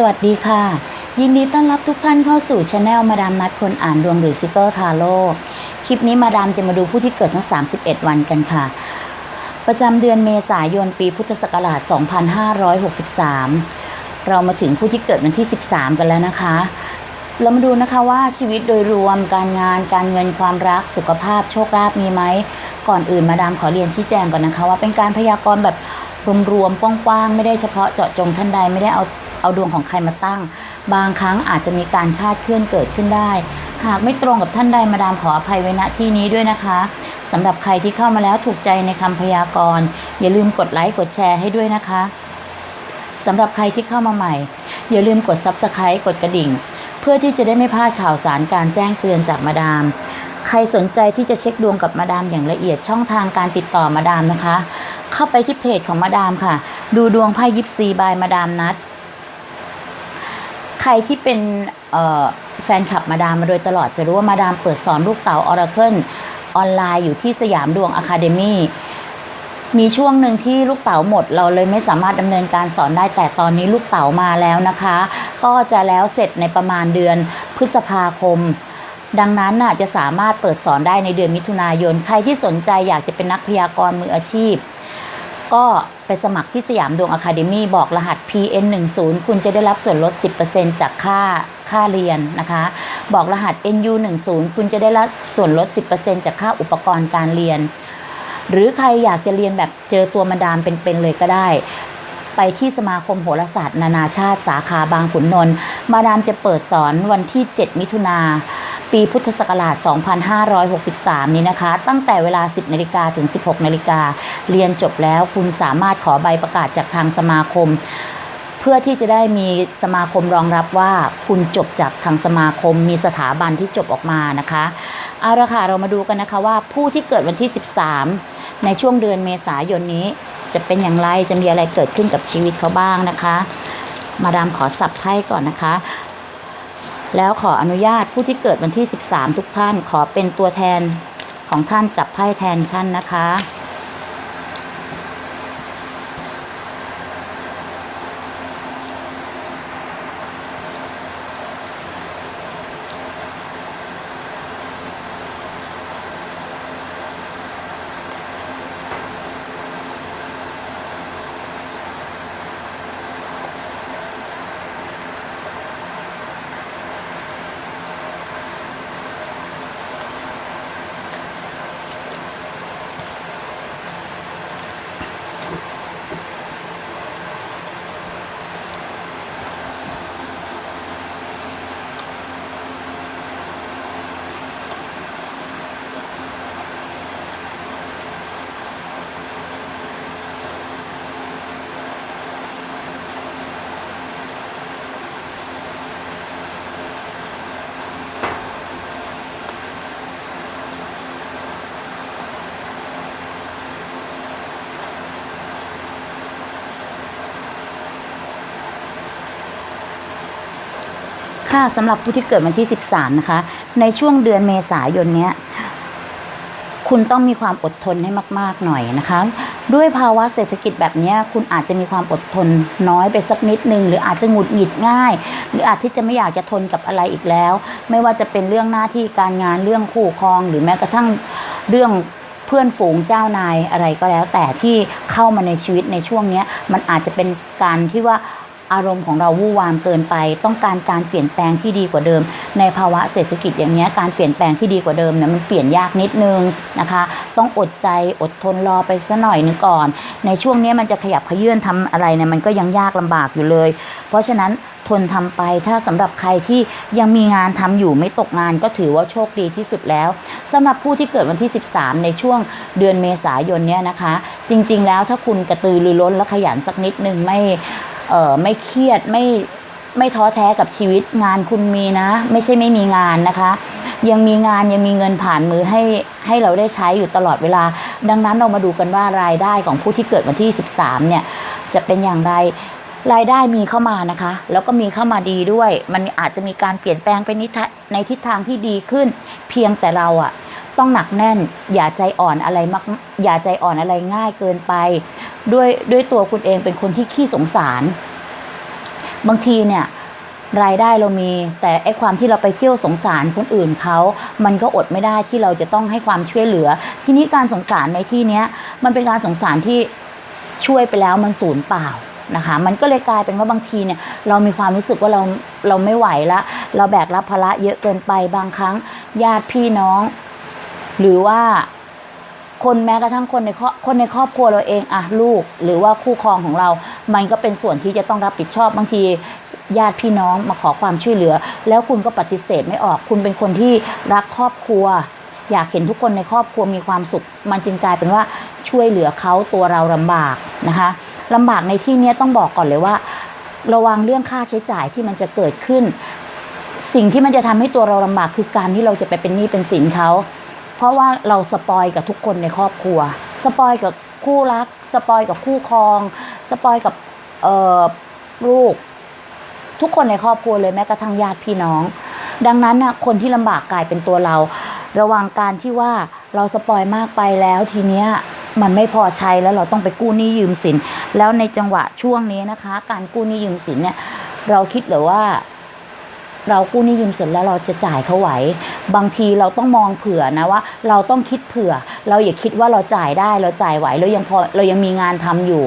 สวัสดีค่ะ ยินดีต้อนรับทุกท่านเข้าสู่ช anel มาดามนัดคนอ่านดวงหรือซิเปอร์คาโลคลิปนี้มาดามจะมาดูผู้ที่เกิดทั้ง 31 วันกันค่ะ ประจำเดือนเมษายนปีพุทธศักราช 2563 เรามาถึงผู้ที่เกิดวันที่ 13 กันแล้วนะคะ เรามาดูนะคะว่าชีวิตโดยรวมการงานการเงินความรักสุขภาพโชคลาภมีไหมก่อนอื่นมาดามขอเรียนชี้แจงก่อนนะคะ ว่าเป็นการพยากรณ์แบบรวมๆกว้างๆไม่ได้เฉพาะเจาะจงท่านใดไม่ได้เอา เอาดวงของใครมาตั้ง บางครั้งอาจจะมีการคาดเคลื่อนเกิดขึ้นได้ หากไม่ตรงกับท่านใดมาดามขออภัยไว้ณที่นี้ด้วยนะคะสำหรับใครที่เข้ามาแล้วถูกใจในคำพยากรณ์อย่าลืมกดไลค์กดแชร์ให้ด้วยนะคะสำหรับใครที่เข้ามาใหม่ อย่าลืมกด Subscribe กดกระดิ่ง เพื่อที่จะได้ไม่พลาดข่าวสารการแจ้งเตือนจากมาดาม ใครสนใจที่จะเช็คดวงกับมาดามอย่างละเอียดช่องทางการติดต่อมาดามนะคะ เข้าไปที่เพจของมาดามค่ะ ดูดวงไพ่ยิปซีบายมาดามนัด รที่เป็นแฟนคลับมาดามมาโดยตลอดจะรู้ว่ามาดามเปิดสอนลูกเต๋าออราเคิลออนไลน์อยู่ที่สยามดวงอะคาเดมี่มีช่วงหนึ่งที่ลูกเต๋าหมด เราเลยไม่สามารถดำเนินการสอนได้แต่ตอนนี้ลูกเต๋ามาแล้วนะคะ ก็จะแล้วเสร็จในประมาณเดือนพฤษภาคม ดังนั้นน่ะจะสามารถเปิดสอนได้ในเดือนมิถุนายน ใครที่สนใจอยากจะเป็นนักพยากรณ์มืออาชีพ ก็ไปสมัครที่สยามดวงอะคาเดมี่บอกรหัส PN10 คุณจะได้รับส่วนลด 10%จากค่าค่าเรียนนะคะ บอกรหัส NU10 คุณจะได้รับส่วนลด 10%จากค่าอุปกรณ์การเรียน หรือใครอยากจะเรียนแบบเจอตัวมาดามเป็นๆเลยก็ได้ ไปที่สมาคมโหราศาสตร์ นานาชาติสาขาบางขุนนนท์มาดามจะเปิดสอนวันที่ 7 มิถุนา ปีพุทธศักราช 2563 นี้นะคะ ตั้งแต่เวลา 10 นาฬิกาถึง 16 นาฬิกา เรียนจบแล้วคุณสามารถขอใบประกาศจากทางสมาคม เพื่อที่จะได้มีสมาคมรองรับว่าคุณจบจากทางสมาคม มีสถาบันที่จบออกมานะคะ เอาละค่ะ เรามาดูกันนะคะว่าผู้ที่เกิดวันที่ 13 ในช่วงเดือนเมษายนนี้จะเป็นอย่างไร จะมีอะไรเกิดขึ้นกับชีวิตเขาบ้างนะคะ มาดามขอสับไพ่ก่อนนะคะ แล้วขออนุญาตผู้ที่เกิดวันที่ 13 ทุกท่านขอเป็นตัวแทนของท่านจับไพ่แทนท่านนะคะ ค่ะสำหรับผู้ที่เกิดวันที่ 13 นะคะ ในช่วงเดือนเมษายนเนี้ยคุณต้องมีความอดทนให้มาก ๆ หน่อยนะคะ ด้วยภาวะเศรษฐกิจแบบนี้คุณอาจจะมีความอดทนน้อยไปสักนิดนึง หรืออาจจะหงุดหงิดง่าย หรืออาจที่จะไม่อยากจะทนกับอะไรอีกแล้ว ไม่ว่าจะเป็นเรื่องหน้าที่การงานเรื่องคู่ครอง หรือแม้กระทั่งเรื่องเพื่อนฝูงเจ้านายอะไรก็แล้ว แต่ที่เข้ามาในชีวิตในช่วงนี้มันอาจจะเป็นการที่ว่า อารมณ์ของเราวู่วามเกินไป ต้องการการเปลี่ยนแปลงที่ดีกว่าเดิม ในภาวะเศรษฐกิจอย่างนี้ยการเปลี่ยนแปลงที่ดีกว่าเดิมเนี่ยมันเปลี่ยนยากนิดนึงนะคะ ต้องอดใจอดทนรอไปสัหน่อยหนึงก่อน ในช่วงนี้มันจะขยับขยื่นทำอะไรเนี่ยมันก็ยังยากลำบากอยู่เลย เพราะฉะนั้นทนทำไปถ้าสำหรับใครที่ยังมีงานทำอยู่ไม่ตกงานก็ถือว่าโชคดีที่สุดแล้วสำหรับผู้ที่เกิดวันที่ 13 ในช่วงเดือนเมษายนเนี่ยนะคะ จริง ๆ แล้วถ้าคุณกระตือรือร้นและขยันสักนิดนึงไม่ เออไม่เครียดไม่ไม่ท้อแท้กับชีวิตงานคุณมีนะ ไม่ใช่ไม่มีงานนะคะ ยังมีงานยังมีเงินผ่านมือให้ให้เราได้ใช้อยู่ตลอดเวลา ดังนั้นเรามาดูกันว่ารายได้ของผู้ที่เกิดวันที่ 13 เนี่ย จะเป็นอย่างไรรายได้มีเข้ามานะคะ แล้วก็มีเข้ามาดีด้วย มันอาจจะมีการเปลี่ยนแปลงไปนในทิศทางที่ดีขึ้น เพียงแต่เราอะ ต้องหนักแน่น อย่าใจอ่อนอะไรมากอย่าใจอ่อนอะไรง่ายเกินไป ด้วยด้วยตัวคุณเองเป็นคนที่ขี้สงสาร บางทีเนี่ยรายได้เรามี แต่ไอ้ความที่เราไปเที่ยวสงสารคนอื่นเขา มันก็อดไม่ได้ที่เราจะต้องให้ความช่วยเหลือ ทีนี้การสงสารในที่เนี้ยมันเป็นการสงสารที่ช่วยไปแล้วมันสูญเปล่านะคะ มันก็เลยกลายเป็นว่าบางทีเนี่ยเรามีความรู้สึกว่าเราเราไม่ไหวละ เราแบกรับภาระเยอะเกินไปบางครั้งญาติพี่น้อง หรือว่าคนแม้กระทั่งคนในครอบคนในครอบครัวเราเองอะลูก หรือว่าคู่ครองของเรา มันก็เป็นส่วนที่จะต้องรับผิดชอบบางทีญาติพี่น้องมาขอความช่วยเหลือ แล้วคุณก็ปฏิเสธไม่ออก คุณเป็นคนที่รักครอบครัว อยากเห็นทุกคนในครอบครัวมีความสุข มันจึงกลายเป็นว่าช่วยเหลือเขาตัวเราลำบากนะคะลำบากในที่นี้ต้องบอกก่อนเลยว่า ระวังเรื่องค่าใช้จ่ายที่มันจะเกิดขึ้น สิ่งที่มันจะทำให้ตัวเราลำบากคือการที่เราจะไปเป็นหนี้เป็นสินเขา เพราะว่าเราสปอยกับทุกคนในครอบครัว สปอยกับคู่รัก สปอยกับคู่ครอง สปอยกับเลูก ทุกคนในครอบครัวเลยแม้กระทั่งญาติพี่น้อง ดังนั้นน่ะคนที่ลำบากกลายเป็นตัวเรา ระวังการที่ว่าเราสปอยมากไปแล้วทีเนี้ยมันไม่พอใช้แล้วเราต้องไปกู้หนี้ยืมสิน แล้วในจังหวะช่วงนี้นะคะ การกู้หนี้ยืมสินเนี่ย เราคิดหรือว่า เรากู้หนี้ยืมเสร็จแล้วเราจะจ่ายเขาไหว บางทีเราต้องมองเผื่อนะว่า เราต้องคิดเผื่อ เราอย่าคิดว่าเราจ่ายได้เราจ่ายไหวเรายังพอเรายังมีงานทำอยู่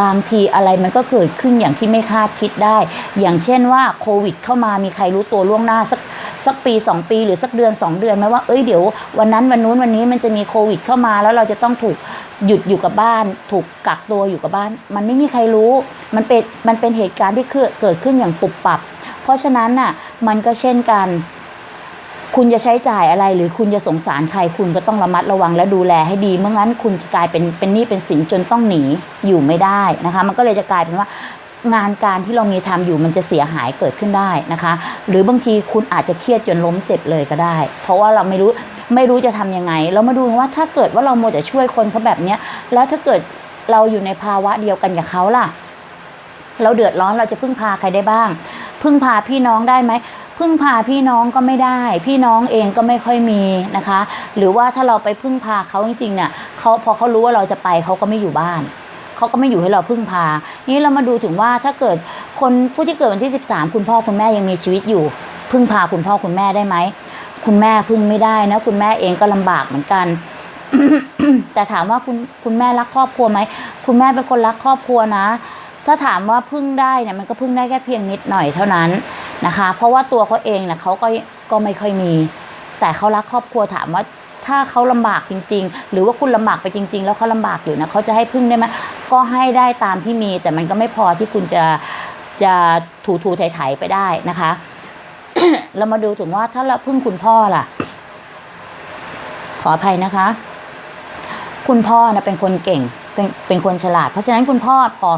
บางทีอะไรมันก็เกิดขึ้นอย่างที่ไม่คาดคิดได้ อย่างเช่นว่าโควิด เข้ามามีใครรู้ตัวล่วงหน้าสักสักปี 2 ปีหรือสักเดือน 2 เดือนไหมว่าเอ้ยเดี๋ยววันนั้นวันนู้นวันนี้มันจะมีโควิด เข้ามาแล้วเราจะต้องถูกหยุดอยู่กับบ้าน ถูกกักตัวอยู่กับบ้าน มันไม่มีใครรู้ มันเป็นมันเป็นเหตุการณ์ที่เกิดขึ้นอย่างปุบปับ เพราะฉะนั้นน่ะมันก็เช่นกัน คุณจะใช้จ่ายอะไรหรือคุณจะสงสารใครคุณก็ต้องระมัดระวังและดูแลให้ดีเมื่องั้นคุณจะกลายเป็นเป็นหนี้เป็นสินจนต้องหนีอยู่ไม่ได้นะคะ มันก็เลยจะกลายเป็นว่างานการที่เรามีทำอยู่มันจะเสียหายเกิดขึ้นได้นะคะ หรือบางทีคุณอาจจะเครียดจนล้มเจ็บเลยก็ได้ เพราะว่าเราไม่รู้ไม่รู้จะทำยังไง เรามาดูว่าถ้าเกิดว่าเราโมวแต่ช่วยคนเขาแบบเนี้ยแล้วถ้าเกิดเราอยู่ในภาวะเดียวกันกับเขาล่ะ เราเดือดร้อนเราจะพึ่งพาใครได้บ้าง พึ่งพาพี่น้องได้ไหมพึ่งพาพี่น้องก็ไม่ได้ พี่น้องเองก็ไม่ค่อยมีนะคะ หรือว่าถ้าเราไปพึ่งพาเขาจริงๆเนี่ยเขาพอเขารู้ว่าเราจะไปเขาก็ไม่อยู่บ้านเขาก็ไม่อยู่ให้เราพึ่งพา นี่เรามาดูถึงว่าถ้าเกิดคนผู้ที่เกิดวันที่ 13 คุณพ่อคุณแม่ยังมีชีวิตอยู่ พึ่งพาคุณพ่อคุณแม่ได้ไหมคุณแม่พึ่งไม่ได้นะ คุณแม่เองก็ลำบากเหมือนกันแต่ถามว่าคุณคุณแม่รักครอบครัวไหมคุณแม่เป็นคนรักครอบครัวนะ ถ้าถามว่าพึ่งได้เนี่ยมันก็พึ่งได้แค่เพียงนิดหน่อยเท่านั้นนะคะ เพราะว่าตัวเขาเองเนี่ยเขาก็ก็ไม่ค่อยมี แต่เขารักครอบครัวถามว่าถ้าเขาลำบากจริง ๆ หรือว่าคุณลำบากไปจริง ๆ แล้วเขาลำบากอยู่นะเขาจะให้พึ่งได้ไหมก็ให้ได้ตามที่มี แต่มันก็ไม่พอที่คุณจะจะถูถูไถๆไปได้นะคะ เรามาดูถึงว่าถ้าเราพึ่งคุณพ่อล่ะ ขออภัยนะคะ คุณพ่อนะเป็นคนเก่งเป็นเป็นคนฉลาด เพราะฉะนั้นคุณพ่อพอ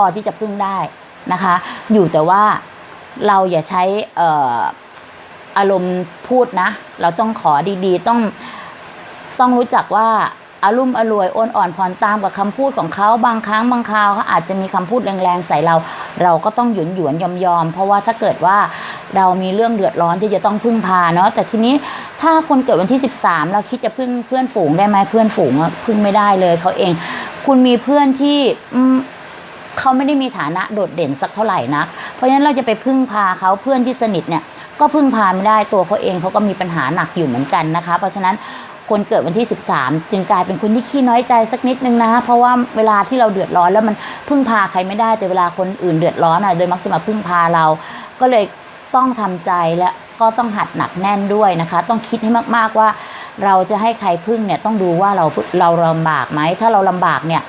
อที่จะพึ่งได้นะคะ อยู่แต่ว่าเราอย่าใช้อออารมณ์พูดนะ เราต้องขอดีๆ ต้องต้องรู้จักว่าอารุ่มอรวยอ้นอ่อนผ่อนตามกับคำพูดของเขาบางครั้งบางคราวเขาอาจจะมีคำพูดแรงๆใส่เรา เราก็ต้องหยุนหยวนยอมยอมเพราะว่าถ้าเกิดว่าเรามีเรื่องเดือดร้อนที่จะต้องพึ่งพาเนาะแต่ทีนี้ถ้าคนเกิดวันที่ 13 เราคิดจะพึ่งเพื่อนฝูงได้ไหมเพื่อนฝูงอะพึ่งไม่ได้เลยเขาเอง คุณมีเพื่อนที่ เขาไม่ได้มีฐานะโดดเด่นสักเท่าไหร่นัก เพราะฉะนั้นเราจะไปพึ่งพาเขาเพื่อนที่สนิทเนี่ยก็พึ่งพาไม่ได้ตัวเขาเองเขาก็มีปัญหาหนักอยู่เหมือนกันนะคะ เพราะฉะนั้นคนเกิดวันที่ 13 จึงกลายเป็นคนที่ขี้น้อยใจสักนิดนึงนะเพราะว่าเวลาที่เราเดือดร้อนแล้วมันพึ่งพาใครไม่ได้แต่เวลาคนอื่นเดือดร้อนอะโดยมักจะมาพึ่งพาเรา ก็เลยต้องทำใจและก็ต้องหัดหนักแน่นด้วยนะคะ ต้องคิดให้มากๆว่า เราจะให้ใครพึ่งเนี่ยต้องดูว่าเราเราลำบากไหมถ้าเราลำบากเนี่ย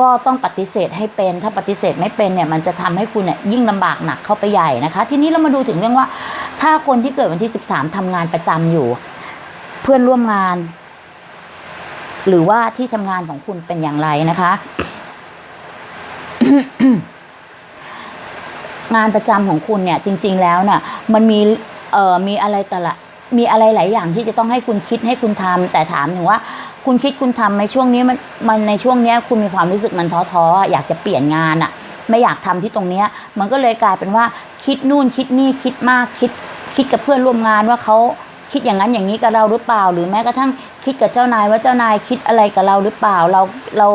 ก็ต้องปฏิเสธให้เป็น ถ้าปฏิเสธไม่เป็นเนี่ยมันจะทำให้คุณเนี่ยยิ่งลำบากหนักเข้าไปใหญ่นะคะ ทีนี้เรามาดูถึงเรื่องว่า ถ้าคนที่เกิดวันที่ 13ทำงานประจำอยู่ เพื่อนร่วมงาน หรือว่าที่ทำงานของคุณเป็นอย่างไรนะคะงานประจำของคุณเนี่ยจริง ๆ แล้วน่ะมันมีเอ่อมีอะไรแต่ละมีอะไรหลายอย่างที่จะต้องให้คุณคิดให้คุณทำแต่ถามถึงว่า คุณคิดคุณทำในช่วงนี้มันมันในช่วงเนี้ยคุณมีความรู้สึกมันท้อๆออยากจะเปลี่ยนงานอะ ไม่อยากทำที่ตรงเนี้ย มันก็เลยกลายเป็นว่าคิดนู่นคิดนี่คิดมากคิดคิดกับเพื่อนร่วมงานว่าเขาคิดอย่างนั้นอย่างนี้กับเราหรือเปล่า หรือแม้กระทั่งคิดกับเจ้านายว่าเจ้านายคิดอะไรกับเราหรือเปล่าเราเรา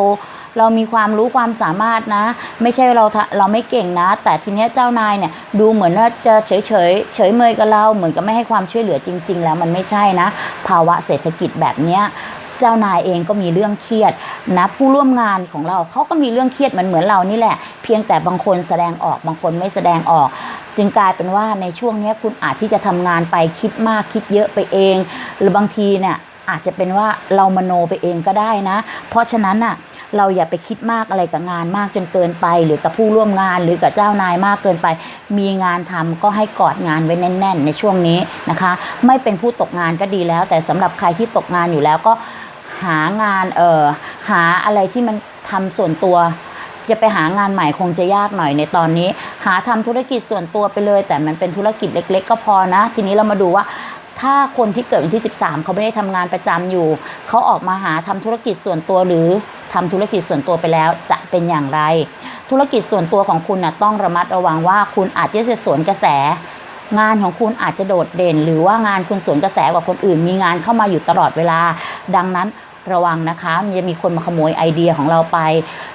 เรามีความรู้ความสามารถนะ ไม่ใช่เราเราไม่เก่งนะ แต่ทีเนี้ยเจ้านายเนี่ยดูเหมือนว่าจะเฉยเฉยเฉยเมยกับเราเหมือนกับไม่ให้ความช่วยเหลือจริง ๆ แล้วมันไม่ใช่นะ ภาวะเศรษฐกิจแบบเนี้ย เจ้านายเองก็มีเรื่องเครียดนะผู้ร่วมงานของเราเขาก็มีเรื่องเครียดเหมือนเหมือนเรานี่แหละ เพียงแต่บางคนแสดงออกบางคนไม่แสดงออก จึงกลายเป็นว่าในช่วงนี้คุณอาจที่จะทำงานไปคิดมากคิดเยอะไปเอง หรือบางทีเนี่ยอาจจะเป็นว่าเรามโนไปเองก็ได้นะ เพราะฉะนั้นน่ะเราอย่าไปคิดมากอะไรกับงานมากจนเกินไป หรือกับผู้ร่วมงานหรือกับเจ้านายมากเกินไป มีงานทำก็ให้กอดงานไว้แน่น ๆ ในช่วงนี้นะคะ ไม่เป็นผู้ตกงานก็ดีแล้ว แต่สำหรับใครที่ตกงานอยู่แล้วก็ หางานเอ่อหาอะไรที่มันทำส่วนตัว จะไปหางานใหม่คงจะยากหน่อยในตอนนี้ หาทำธุรกิจส่วนตัวไปเลย แต่มันเป็นธุรกิจเล็ก ๆ ก็พอนะ ทีนี้เรามาดูว่าถ้าคนที่เกิดวันที่ 13 เขาไม่ได้ทำงานประจำอยู่ เขาออกมาหาทำธุรกิจส่วนตัวหรือทำธุรกิจส่วนตัวไปแล้วจะเป็นอย่างไร ธุรกิจส่วนตัวของคุณนะต้องระมัดระวังว่าคุณอาจจะสวนกระแส งานของคุณอาจจะโดดเด่น หรือว่างานคุณสวนกระแสกว่าคนอื่น มีงานเข้ามาอยู่ตลอดเวลา ดังนั้น ระวังนะคะมันจะมีคนมาขโมยไอเดียของเราไป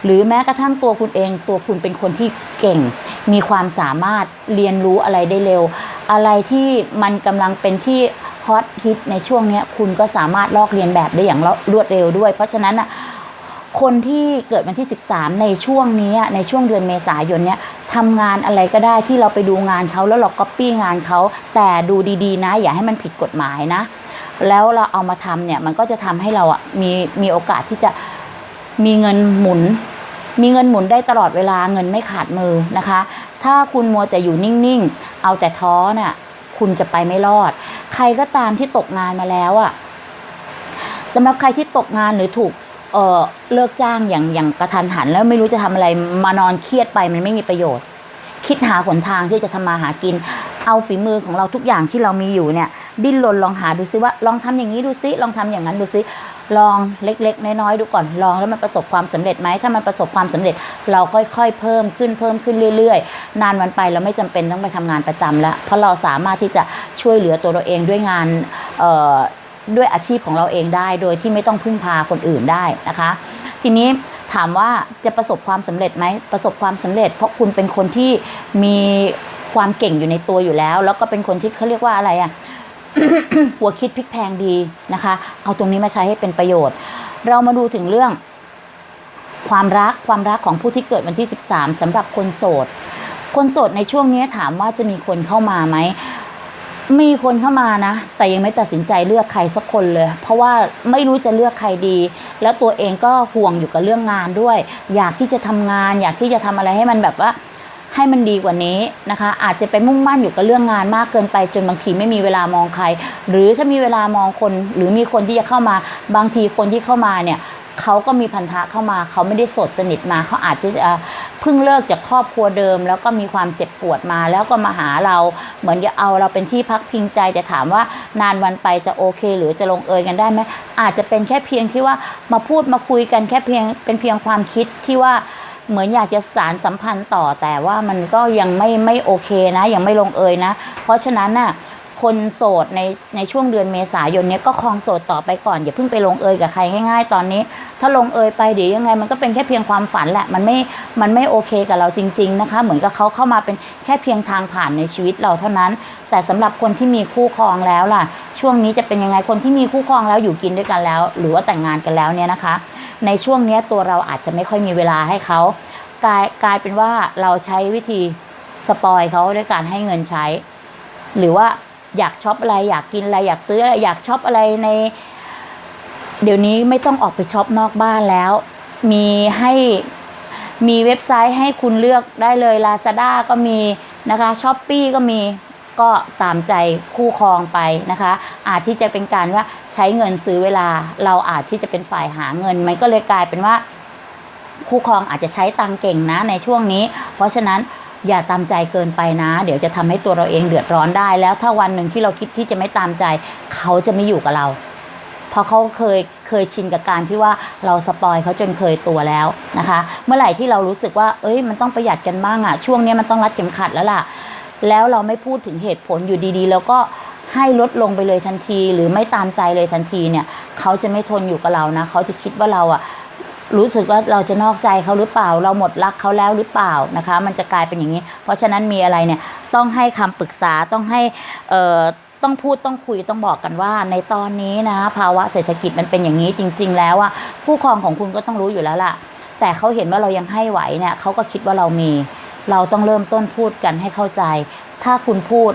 หรือแม้กระทั่งตัวคุณเอง ตัวคุณเป็นคนที่เก่ง มีความสามารถเรียนรู้อะไรได้เร็ว อะไรที่มันกำลังเป็นที่ฮอตฮิตในช่วงนี้คุณก็สามารถลอกเรียนแบบได้อย่างรวดเร็วด้วย เพราะฉะนั้นอะคนที่เกิดวันที่ 13 ในช่วงนี้ในช่วงเดือนเมษายนเนี่ยทำงานอะไรก็ได้ที่เราไปดูงานเขาแล้วเราก๊อปปี้งานเขาแต่ดูดีๆ นะ อย่าให้มันผิดกฎหมายนะ แล้วเราเอามาทำเนี่ยมันก็จะทำให้เราอะมีมีโอกาสที่จะมีเงินหมุน มีเงินหมุนได้ตลอดเวลาเงินไม่ขาดมือนะคะ ถ้าคุณมัวแต่อยู่นิ่งๆ เอาแต่ท้อน่ะคุณจะไปไม่รอด ใครก็ตามที่ตกงานมาแล้วอะสำหรับใครที่ตกงานหรือถูกเออเลิกจ้างอย่างอย่างกระทันหัน แล้วไม่รู้จะทำอะไรมานอนเครียดไปมันไม่มีประโยชน์ คิดหาหนทางที่จะทำมาหากิน เอาฝีมือของเราทุกอย่างที่เรามีอยู่เนี่ย ดิ้นรนลองหาดูซิว่า ลองทำอย่างนี้ดูซิ ลองทำอย่างนั้นดูซิ ลองเล็กๆ น้อยๆดูก่อน ลองแล้วมันประสบความสำเร็จไหม ถ้ามันประสบความสำเร็จ เราค่อยๆ เพิ่มขึ้นเพิ่มขึ้นเรื่อยๆ นานวันไปเราไม่จำเป็นต้องไปทำงานประจำแล้ว เพราะเราสามารถที่จะช่วยเหลือตัวเราเองด้วยงานด้วยอาชีพของเราเองได้ โดยที่ไม่ต้องพึ่งพาคนอื่นได้นะคะ ทีนี้ถามว่าจะประสบความสำเร็จไหมประสบความสำเร็จ เพราะคุณเป็นคนที่มีความเก่งอยู่ในตัวอยู่แล้ว แล้วก็เป็นคนที่เขาเรียกว่าอะไรอะ หัวคิดพลิกแพงดีนะคะ เอาตรงนี้มาใช้ให้เป็นประโยชน์ เรามาดูถึงเรื่อง ความรักความรักของผู้ที่เกิดวันที่ 13สำหรับคนโสด คนโสดในช่วงนี้ถามว่าจะมีคนเข้ามาไหมมีคนเข้ามานะ แต่ยังไม่ตัดสินใจเลือกใครสักคนเลย เพราะว่าไม่รู้จะเลือกใครดี แล้วตัวเองก็ห่วงอยู่กับเรื่องงานด้วย อยากที่จะทำงาน อยากที่จะทำอะไรให้มันแบบว่า ให้มันดีกว่านี้นะคะ อาจจะไปมุ่งมั่นอยู่กับเรื่องงานมากเกินไป จนบางทีไม่มีเวลามองใคร หรือถ้ามีเวลามองคน หรือมีคนที่จะเข้ามา บางทีคนที่เข้ามาเนี่ยเขาก็มีพันธะเข้ามาเขาไม่ได้สดสนิทมาเขาอาจจะเพิ่งเลิกจากครอบครัวเดิม แล้วก็มีความเจ็บปวดมาแล้วก็มาหาเรา เหมือนจะเอาเราเป็นที่พักพิงใจแต่ถามว่านานวันไปจะโอเค หรือจะลงเอยกันได้ไหมอาจจะเป็นแค่เพียงที่ว่ามาพูดมาคุยกันแค่เพียงเป็นเพียงความคิดที่ว่า เหมือนอยากจะสารสัมพันธ์ต่อแต่ว่ามันก็ยังไม่ไม่โอเคนะ ยังไม่ลงเอยนะ เพราะฉะนั้นน่ะคนโสดในในช่วงเดือนเมษายนเนี้ยก็คลองโสดต่อไปก่อน อย่าเพิ่งไปลงเอยกับใครง่าย ๆ ตอนนี้ ถ้าลงเอยไปเดี๋ยวยังไง มันก็เป็นแค่เพียงความฝันแหละมันไม่มันไม่โอเคกับเราจริง ๆนะคะ เหมือนกับเขาเข้ามาเป็นแค่เพียงทางผ่านในชีวิตเราเท่านั้น แต่สำหรับคนที่มีคู่ครองแล้วล่ะ ช่วงนี้จะเป็นยังไงคนที่มีคู่ครองแล้วอยู่กินด้วยกันแล้ว หรือว่าแต่งงานกันแล้วเนี่ยนะคะ ในช่วงนี้ตัวเราอาจจะไม่ค่อยมีเวลาให้เขากลายกลายเป็นว่าเราใช้วิธีสปอยเขาด้วยการให้เงินใช้ หรือว่าอยากช็อปอะไรอยากกินอะไรอยากซื้ออะไรอยากช็อปอะไรใน เดี๋ยวนี้ไม่ต้องออกไปช็อปนอกบ้านแล้ว มีให้มีเว็บไซต์ให้คุณเลือกได้เลย Lazada ก็มีนะคะช้อปปีก็มีก็ตามใจคู่ครองไปนะคะ อาจที่จะเป็นการว่า ใช้เงินซื้อเวลาเราอาจที่จะเป็นฝ่ายหาเงิน มันก็เลยกลายเป็นว่า คู่ครองอาจจะใช้ตังเก่งนะในช่วงนี้ เพราะฉะนั้นอย่าตามใจเกินไปนะ เดี๋ยวจะทำให้ตัวเราเองเดือดร้อนได้ แล้วถ้าวันหนึ่งที่เราคิดที่จะไม่ตามใจ เขาจะไม่อยู่กับเรา เพราะเขาเคยเคยชินกับการที่ว่าเราสปอยเขาจนเคยตัวแล้วนะคะ เมื่อไหร่ที่เรารู้สึกว่า เอ้ย มันต้องประหยัดกันบ้างอะช่วงนี้มันต้องรัดเข็มขัดแล้วล่ะ แล้วเราไม่พูดถึงเหตุผลอยู่ดีๆ แล้วก็ ให้ลดลงไปเลยทันที หรือไม่ตามใจเลยทันทีเนี่ยเขาจะไม่ทนอยู่กับเรานะเขาจะคิดว่าเราอะรู้สึกว่าเราจะนอกใจเขาหรือเปล่า เราหมดรักเขาแล้วหรือเปล่านะคะ มันจะกลายเป็นอย่างนี้ เพราะฉะนั้นมีอะไรเนี่ยต้องให้คำปรึกษาต้องให้เอ่อต้องพูดต้องคุยต้องบอกกันว่า ในตอนนี้นะภาวะเศรษฐกิจมันเป็นอย่างนี้จริง ๆ แล้วอะผู้ครองของคุณก็ต้องรู้อยู่แล้วล่ะ แต่เขาเห็นว่าเรายังให้ไหวเนี่ยเขาก็คิดว่าเรามี เราต้องเริ่มต้นพูดกันให้เข้าใจ ถ้าคุณพูด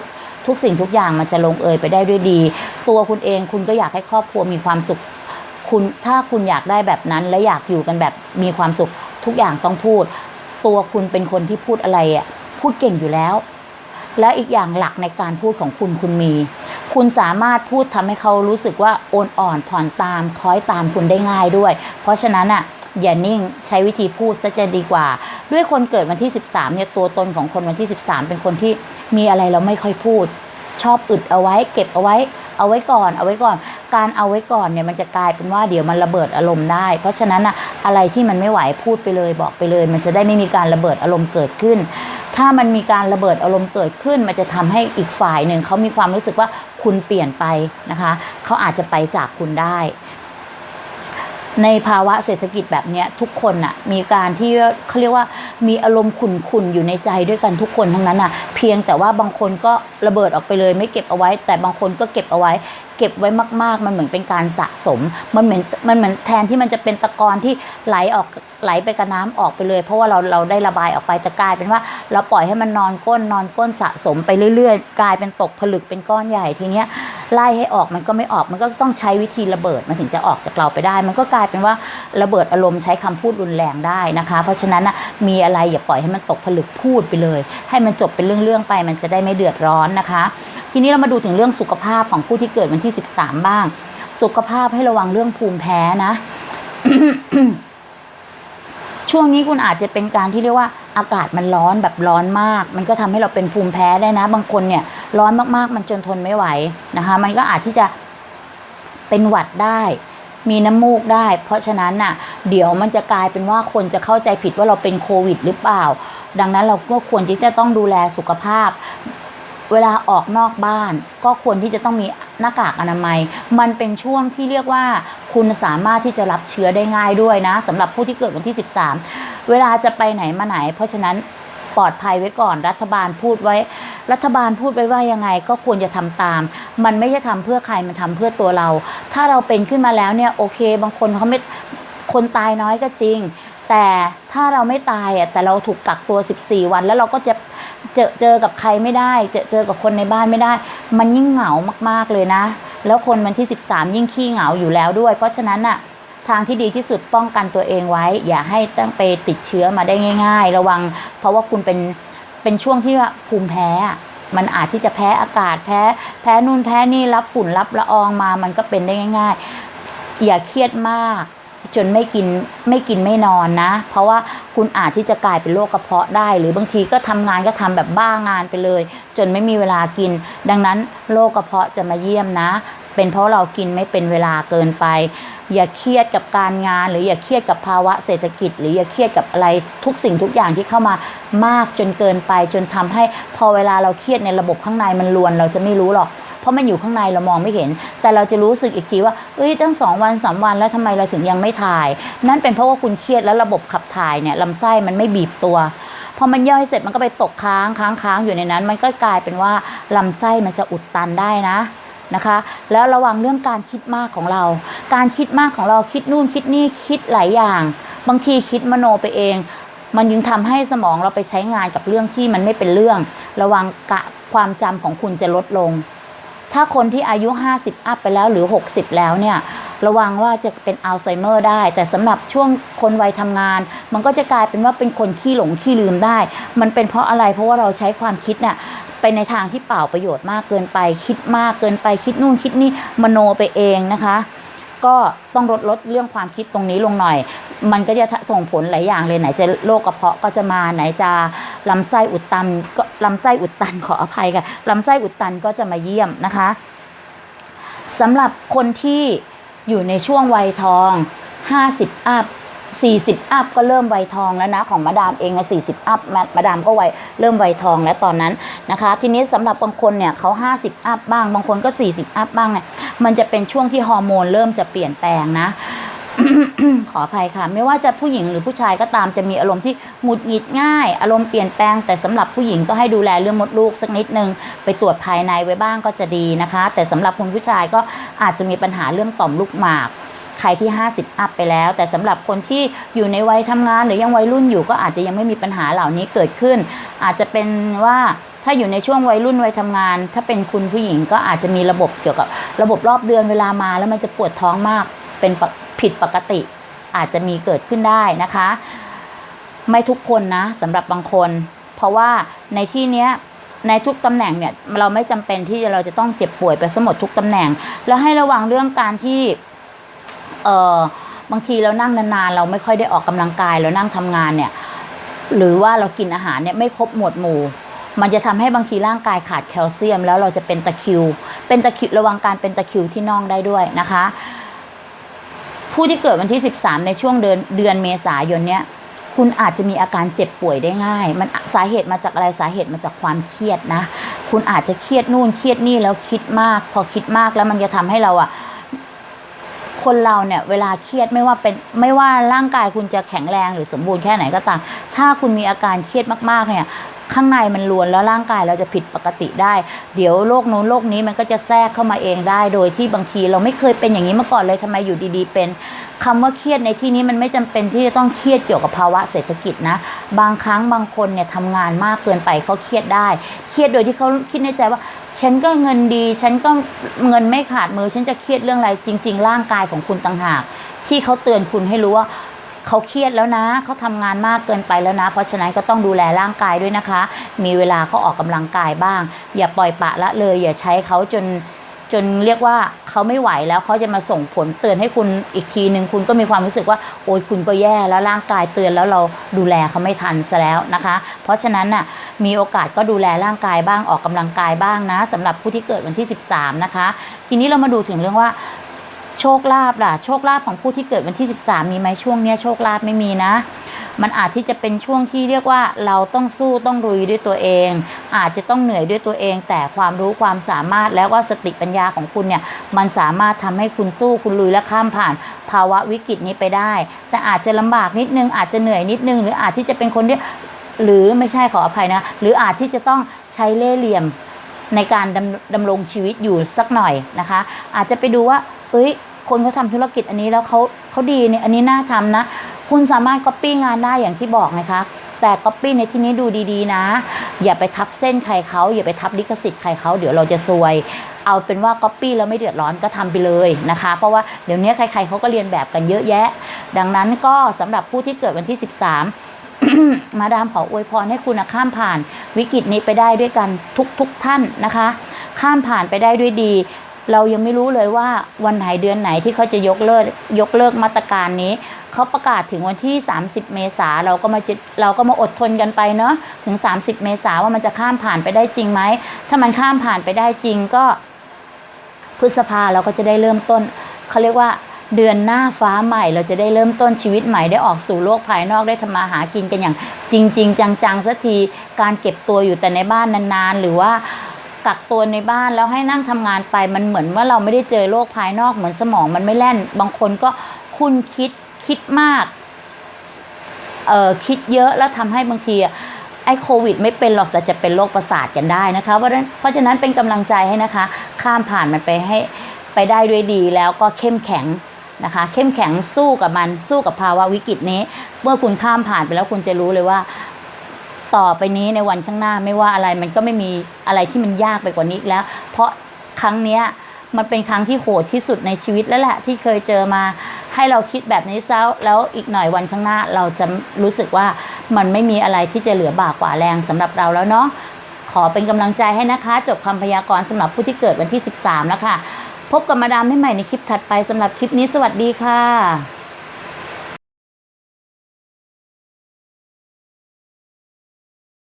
ทุกสิ่งทุกอย่างมันจะลงเอยไปได้ด้วยดี ตัวคุณเองคุณก็อยากให้ครอบครัวมีความสุข คุณถ้าคุณอยากได้แบบนั้น และอยากอยู่กันแบบมีความสุขทุกอย่างต้องพูด ตัวคุณเป็นคนที่พูดอะไรอะพูดเก่งอยู่แล้ว และอีกอย่างหลักในการพูดของคุณคุณมี คุณสามารถพูดทำให้เขารู้สึกว่าโอนอ่อนผ่อนตามคล้อยตามคุณได้ง่ายด้วย เพราะฉะนั้นอะ อย่านิ่งใช้วิธีพูดซะจะดีกว่า ด้วยคนเกิดวันที่ 13เนี่ยตัวตนของคนวันที่ 13 เป็นคนที่มีอะไรเราไม่ค่อยพูด ชอบอึดเอาไว้ เก็บเอาไว้ เอาไว้ก่อน เอาไว้ก่อน การเอาไว้ก่อนเนี่ยมันจะกลายเป็นว่าเดี๋ยวมันระเบิดอารมณ์ได้ เพราะฉะนั้นอะอะไรที่มันไม่ไหวพูดไปเลยบอกไปเลย มันจะได้ไม่มีการระเบิดอารมณ์เกิดขึ้น ถ้ามันมีการระเบิดอารมณ์เกิดขึ้น มันจะทำให้อีกฝ่ายหนึ่งเขามีความรู้สึกว่าคุณเปลี่ยนไปนะคะเขาอาจจะไปจากคุณได้ ในภาวะเศรษฐกิจแบบนี้ทุกคนน่ะมีการที่เขาเรียกว่ามีอารมณ์ขุนขุนอยู่ในใจด้วยกันทุกคนทั้งนั้นน่ะเพียงแต่ว่าบางคนก็ระเบิดออกไปเลยไม่เก็บเอาไว้ แต่บางคนก็เก็บเอาไว้เก็บไว้มาก ๆ มันเหมือนเป็นการสะสม มันเหมือนมันเหมือนแทนที่มันจะเป็นตะกอนที่ไหลออกไหลไปกับน้ำออกไปเลย เพราะว่าเราเราได้ระบายออกไปแต่กลายเป็นว่า เราปล่อยให้มันนอนก้นนอนก้นสะสมไปเรื่อย ๆ กลายเป็นตกผลึกเป็นก้อนใหญ่ทีเนี้ยไล่ให้ออกมันก็ไม่ออกมันก็ต้องใช้วิธีระเบิดมันถึงจะออกจากเราไปได้ มันก็กลายเป็นว่าระเบิดอารมณ์ใช้คำพูดรุนแรงได้นะคะ เพราะฉะนั้นนะมีอะไรอย่าปล่อยให้มันตกผลึกพูดไปเลย ให้มันจบเป็นเรื่องๆไปมันจะได้ไม่เดือดร้อนนะคะ ทีนี้เรามาดูถึงเรื่องสุขภาพของผู้ที่เกิดวันที่ 13 บ้าง สุขภาพให้ระวังเรื่องภูมิแพ้นะ ช่วงนี้คุณอาจจะเป็นการที่เรียกว่าอากาศมันร้อนแบบร้อนมาก มันก็ทำให้เราเป็นภูมิแพ้ได้นะ บางคนเนี่ย ร้อนมากๆ มันจนทนไม่ไหวนะคะ มันก็อาจที่จะเป็นหวัดได้มีน้ำมูกได้ เพราะฉะนั้นน่ะ เดี๋ยวมันจะกลายเป็นว่าคนจะเข้าใจผิดว่าเราเป็นโควิดหรือเปล่า ดังนั้นเราก็ควรที่จะต้องดูแลสุขภาพ เวลาออกนอกบ้าน ก็ควรที่จะต้องมีหน้ากากอนามัย มันเป็นช่วงที่เรียกว่า คุณสามารถที่จะรับเชื้อได้ง่ายด้วยนะสำหรับผู้ที่เกิดวันที่ 13 เวลาจะไปไหนมาไหน เพราะฉะนั้นปลอดภัยไว้ก่อนรัฐบาลพูดไว้ รัฐบาลพูดไว้ว่ายังไงก็ควรจะทำตาม มันไม่ใช่ทำเพื่อใครมันทำเพื่อตัวเรา ถ้าเราเป็นขึ้นมาแล้วเนี่ยโอเค บางคนเขาไม่คนตายน้อยก็จริง แต่ถ้าเราไม่ตายอะแต่เราถูกกักตัว 14 วันแล้วเราก็จะ เจอเจอกับใครไม่ได้ เจอเจอกับคนในบ้านไม่ได้ มันยิ่งเหงามากๆเลยนะ แล้วคนวันที่ 13 ยิ่งขี้เหงาอยู่แล้วด้วย เพราะฉะนั้นน่ะทางที่ดีที่สุดป้องกันตัวเองไว้ อย่าให้ต้งไปติดเชื้อมาได้ง่าย ๆ ระวัง เพราะว่าคุณเป็นเป็นช่วงที่ว่าภูมิแพ้อะมันอาจที่จะแพ้อากาศแพ้ แพ้นู่นแพ้นี่รับฝุ่นรับละอองมา มันก็เป็นได้ง่าย ๆ อย่าเครียดมาก จนไม่กินไม่กินไม่นอนนะ เพราะว่าคุณอาจที่จะกลายเป็นโรคกระเพาะได้ หรือบางทีก็ทำงานก็ทำแบบบ้างานไปเลย จนไม่มีเวลากิน ดังนั้นโรคกระเพาะจะมาเยี่ยมนะ เป็นเพราะเรากินไม่เป็นเวลาเกินไป อย่าเครียดกับการงาน หรืออย่าเครียดกับภาวะเศรษฐกิจ หรืออย่าเครียดกับอะไรทุกสิ่งทุกอย่างที่เข้ามามากจนเกินไป จนทำให้พอเวลาเราเครียดในระบบข้างในมันลวน เราจะไม่รู้หรอก เพราะมันอยู่ข้างในเรามองไม่เห็น แต่เราจะรู้สึกอีกทีว่าเอ้ยตั้งสองวันสามวันแล้วทำไมเราถึงยังไม่ถ่าย นั่นเป็นเพราะว่าคุณเครียดแล้วระบบขับถ่ายเนี่ยลำไส้มันไม่บีบตัวพอมันย่อยเสร็จมันก็ไปตกค้างค้างค้างอยู่ในนั้น มันก็กลายเป็นว่าลำไส้มันจะอุดตันได้นะนะคะ แล้วระวังเรื่องการคิดมากของเรา การคิดมากของเราคิดนู่นคิดนี่คิดหลายอย่าง บางทีคิดมโนไปเอง มันยังทำให้สมองเราไปใช้งานกับเรื่องที่มันไม่เป็นเรื่อง ระวังกะความจำของคุณจะลดลง ถ้าคนที่อายุ 50 อัพไปแล้วหรือ 60 แล้วเนี่ยระวังว่าจะเป็นอัลไซเมอร์ได้ แต่สำหรับช่วงคนวัยทำงาน มันก็จะกลายเป็นว่าเป็นคนขี้หลงขี้ลืมได้ มันเป็นเพราะอะไรเพราะว่าเราใช้ความคิดเนี่ยไปในทางที่เปล่าประโยชน์มากเกินไป คิดมากเกินไปคิดนู่นคิดนี่มโนไปเองนะคะ ก็ต้องลดลดเรื่องความคิดตรงนี้ลงหน่อย มันก็จะส่งผลหลายอย่างเลยไหนจะโรคกระเพาะก็จะมาไหนจะลำไส้อุดตันก็ลำไส้อุดตันขออภัยค่ะลำไส้อุดตันก็จะมาเยี่ยมนะคะสำหรับคนที่อยู่ในช่วงวัยทอง 50 อัพ 40 อัพก็เริ่มไวทองแล้วนะของมาดามเองอะ40 อัพมามาดามก็ไวเริ่มไวทองแล้วตอนนั้นนะคะ ทีนี้สำหรับบางคนเนี่ยเขา50 อัพบ้าง บางคนก็ 40 อัพบ้างเนี่ยมันจะเป็นช่วงที่ฮอร์โมนเริ่มจะเปลี่ยนแปลงนะขออภัยค่ะ ไม่ว่าจะผู้หญิงหรือผู้ชายก็ตามจะมีอารมณ์ที่หงุดหงิดง่าย อารมณ์เปลี่ยนแปลง แต่สำหรับผู้หญิงก็ให้ดูแลเรื่องมดลูกสักนิดนึง ไปตรวจภายในไว้บ้างก็จะดีนะคะ แต่สำหรับคุณผู้ชายก็อาจจะมีปัญหาเรื่องต่อมลูกหมาก ใครที่ 50 อัพไปแล้ว แต่สำหรับคนที่อยู่ในวัยทำงานหรือยังวัยรุ่นอยู่ก็อาจจะยังไม่มีปัญหาเหล่านี้เกิดขึ้น อาจจะเป็นว่าถ้าอยู่ในช่วงวัยรุ่นวัยทำงาน ถ้าเป็นคุณผู้หญิงก็อาจจะมีระบบเกี่ยวกับระบบรอบเดือนเวลามาแล้วมันจะปวดท้องมากเป็นผิดปกติ อาจจะมีเกิดขึ้นได้นะคะ ไม่ทุกคนนะสำหรับบางคน เพราะว่าในที่เนี้ยในทุกตำแหน่งเนี่ยเราไม่จำเป็นที่เราจะต้องเจ็บป่วยไปสมดทุกตำแหน่ง แล้วให้ระวังเรื่องการที่ เออบางทีเรานั่งนานๆเราไม่ค่อยได้ออกกำลังกายเรานั่งทำงานเนี่ย หรือว่าเรากินอาหารเนี่ยไม่ครบหมวดหมู่ มันจะทำให้บางทีร่างกายขาดแคลเซียม แล้วเราจะเป็นตะคิว เป็นตะคิวระวังการเป็นตะคิวที่น่องได้ด้วยนะคะ ผู้ที่เกิดวันที่ 13 ในช่วงเดือนเดือนเมษายนเนี้ยคุณอาจจะมีอาการเจ็บป่วยได้ง่าย มันสาเหตุมาจากอะไรสาเหตุมาจากความเครียดนะ คุณอาจจะเครียดนู่นเครียดนี่แล้วคิดมาก พอคิดมากแล้วมันจะทำให้เราอะ คนเราเนี่ยเวลาเครียดไม่ว่าเป็นไม่ว่าร่างกายคุณจะแข็งแรงหรือสมบูรณ์แค่ไหนก็ตาม ถ้าคุณมีอาการเครียดมากๆเนี่ยข้างในมันรวนแล้วร่างกายเราจะผิดปกติได้ เดี๋ยวโรคโน้นโรคนี้มันก็จะแทรกเข้ามาเองได้ โดยที่บางทีเราไม่เคยเป็นอย่างนี้มาก่อนเลยทำไมอยู่ดีๆ เป็นคำว่าเครียดในที่นี้มันไม่จำเป็นที่จะต้องเครียดเกี่ยวกับภาวะเศรษฐกิจนะ บางครั้งบางคนเนี่ยทำงานมากเกินไปเขาเครียดได้ เครียดโดยที่เขาคิดในใจว่า ฉันก็เงินดี ฉันก็เงินไม่ขาดมือ ฉันจะเครียดเรื่องอะไรจริง ๆ ร่างกายของคุณต่างหาก ที่เขาเตือนคุณให้รู้ว่าเขาเครียดแล้วนะเขาทำงานมากเกินไปแล้วนะ เพราะฉะนั้นก็ต้องดูแลร่างกายด้วยนะคะ มีเวลาเขาออกกำลังกายบ้าง อย่าปล่อยปะละเลย อย่าใช้เขาจน จนเรียกว่าเขาไม่ไหวแล้วเขาจะมาส่งผลเตือนให้คุณอีกทีหนึ่งคุณก็มีความรู้สึกว่า โอ้ยคุณก็แย่แล้วร่างกายเตือนแล้วเราดูแลเขาไม่ทันซะแล้วนะคะ เพราะฉะนั้นน่ะมีโอกาสก็ดูแลร่างกายบ้างออกกำลังกายบ้างนะสำหรับผู้ที่เกิดวันที่ 13 นะคะ ทีนี้เรามาดูถึงเรื่องว่าโชคลาภล่ะ โชคลาภของผู้ที่เกิดวันที่ 13 มีไหมช่วงเนี้ยโชคลาภไม่มีนะ มันอาจที่จะเป็นช่วงที่เรียกว่าเราต้องสู้ต้องรุยด้วยตัวเอง อาจจะต้องเหนื่อยด้วยตัวเอง แต่ความรู้ความสามารถแล้วก็สติปัญญาของคุณเนี่ยมันสามารถทำให้คุณสู้คุณลุยและข้ามผ่าน ภาวะวิกฤตนี้ไปได้ แต่อาจจะลำบากนิดนึง อาจจะเหนื่อยนิดนึง หรืออาจที่จะเป็นคนที่หรือไม่ใช่ขออภัยนะ หรืออาจที่จะต้องใช้เล่ห์เหลี่ยมในการดำดำรงชีวิตอยู่สักหน่อยนะคะ อาจจะไปดูว่าเอ้ยคนเขาทำธุรกิจอันนี้แล้วเขาเขาดีเนี่ยอันนี้น่าทำนะ คุณสามารถก๊อปปี้งานได้อย่างที่บอกนะคะแต่ก๊อปปี้ในที่นี้ดูดีๆนะ อย่าไปทับเส้นใครเขาอย่าไปทับลิขสิทธิ์ใครเขาเดี๋ยวเราจะซวย เอาเป็นว่าก๊อปปี้แล้วไม่เดือดร้อนก็ทำไปเลยนะคะ เพราะว่าเดี๋ยวนี้ใครๆเขาก็เรียนแบบกันเยอะแยะ ดังนั้นก็สำหรับผู้ที่เกิดวันที่ 13 มาดามขออวยพรให้คุณข้ามผ่านวิกฤตนี้ไปได้ด้วยกันทุกทุกๆท่านนะคะ ข้ามผ่านไปได้ด้วยดี เรายังไม่รู้เลยว่าวันไหนเดือนไหนที่เขาจะยกเลิกยกเลิกมาตรการนี้เขาประกาศถึงวันที่ 30 เมษาเราก็มาเราก็มาอดทนกันไปเนาะถึง 30 เมษาว่ามันจะข้ามผ่านไปได้จริงไหมถ้ามันข้ามผ่านไปได้จริงก็ พฤษภาเราก็จะได้เริ่มต้นเขาเรียกว่าเดือนหน้าฟ้าใหม่เราจะได้เริ่มต้นชีวิตใหม่ได้ออกสู่โลกภายนอกได้ทำมาหากินกันอย่างจริง ๆ จังๆสักทีการเก็บตัวอยู่แต่ในบ้านนานๆ หรือว่า กักตัวในบ้านแล้วให้นั่งทำงานไปมันเหมือนว่าเราไม่ได้เจอโลกภายนอกเหมือนสมองมันไม่แล่น บางคนก็คุณคิดคิดมากเอ่อคิดเยอะแล้วทำให้บางทีไอ้โควิด ไม่เป็นหรอกแต่จะเป็นโรคประสาทกันได้นะคะเพราะฉะนั้นเพราะฉะนั้นเป็นกำลังใจให้นะคะ ข้ามผ่านมันไปให้ไปได้ด้วยดีแล้วก็เข้มแข็งนะคะ เข้มแข็งสู้กับมันสู้กับภาวะวิกฤตนี้ เมื่อคุณข้ามผ่านไปแล้วคุณจะรู้เลยว่า ต่อไปนี้ในวันข้างหน้าไม่ว่าอะไรมันก็ไม่มีอะไรที่มันยากไปกว่านี้อีกแล้ว เพราะครั้งเนี้ยมันเป็นครั้งที่โหดที่สุดในชีวิตแล้วแหละที่เคยเจอมา ให้เราคิดแบบนี้ซะแล้วอีกหน่อยวันข้างหน้าเราจะรู้สึกว่ามันไม่มีอะไรที่จะเหลือบากกว่าแรงสำหรับเราแล้วเนาะขอเป็นกำลังใจให้นะคะ จบคำพยากรณ์สำหรับผู้ที่เกิดวันที่ 13 แล้วค่ะ พบกับมาดามได้ใหม่ในคลิปถัดไปสำหรับคลิปนี้สวัสดีค่ะ